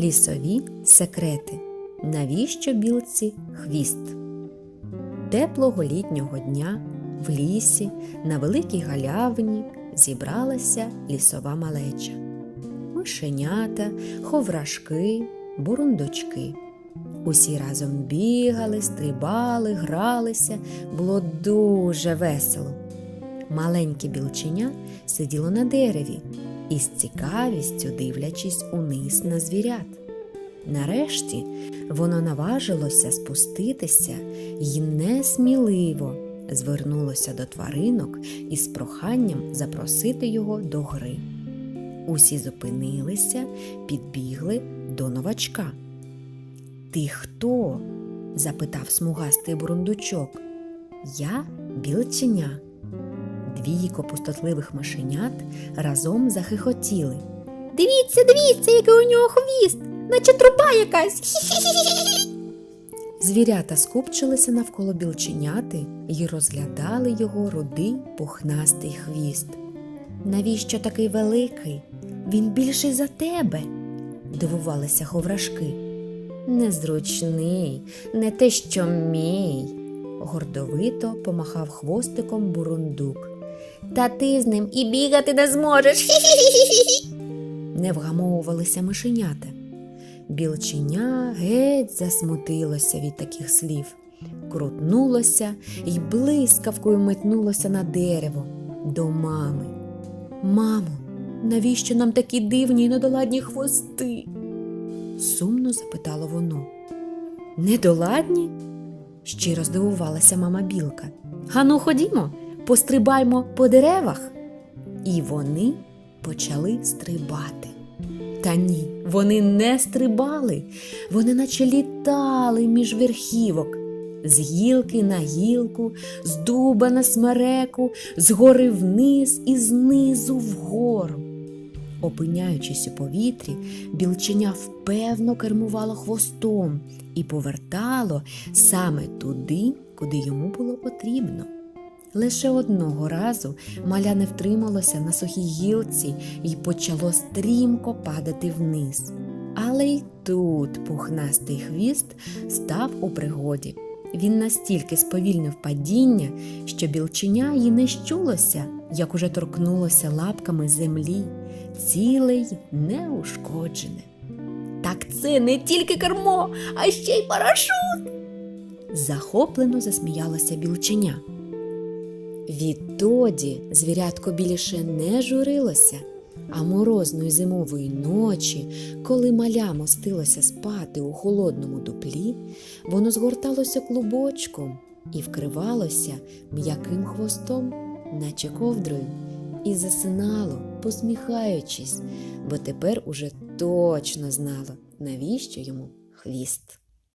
Лісові секрети. Навіщо білці хвіст? Теплого літнього дня в лісі на великій галявині зібралася лісова малеча. Мишенята, ховрашки, бурундучки. Усі разом бігали, стрибали, гралися, було дуже весело. Маленьке білченя сиділо на дереві і з цікавістю дивлячись униз на звірят. Нарешті воно наважилося спуститися і несміливо звернулося до тваринок із проханням запросити його до гри. Усі зупинилися, підбігли до новачка. Ти хто? запитав смугастий бурундучок. Я білченя. Двійко пустотливих мишенят разом захихотіли. Дивіться, дивіться, який у нього хвіст, наче труба якась. Хі-хі-хі-хі. Звірята скупчилися навколо білченяти і розглядали його рудий пухнастий хвіст. Навіщо такий великий? Він більший за тебе, дивувалися ховрашки. Незручний, не те, що мій, гордовито помахав хвостиком бурундук. Та ти з ним і бігати не зможеш. Не вгамовувалися мишенята. Білченя геть засмутилося від таких слів, крутнулося і блискавкою метнулося на дерево до мами. Мамо, навіщо нам такі дивні й недоладні хвости? сумно запитало воно. Недоладні? щиро здивувалася мама білка. Ану, ходімо, пострибаймо по деревах. І вони почали стрибати. Та ні, вони не стрибали, вони наче літали між верхівок, з гілки на гілку, з дуба на смереку, згори вниз і знизу вгору. Опиняючись у повітрі, білченя впевно кермувало хвостом і повертало саме туди, куди йому було потрібно. Лише одного разу маля не втрималося на сухій гілці і почало стрімко падати вниз. Але й тут пухнастий хвіст став у пригоді. Він настільки сповільнив падіння, що білченя й не щулося, як уже торкнулося лапками землі, ціле й неушкоджене. Так це не тільки кермо, а ще й парашут. Захоплено засміялося білченя. Відтоді звірятко більше не журилося, а морозної зимової ночі, коли маля мостилося спати у холодному дуплі, воно згорталося клубочком і вкривалося м'яким хвостом, наче ковдрою, і засинало, посміхаючись, бо тепер уже точно знало, навіщо йому хвіст.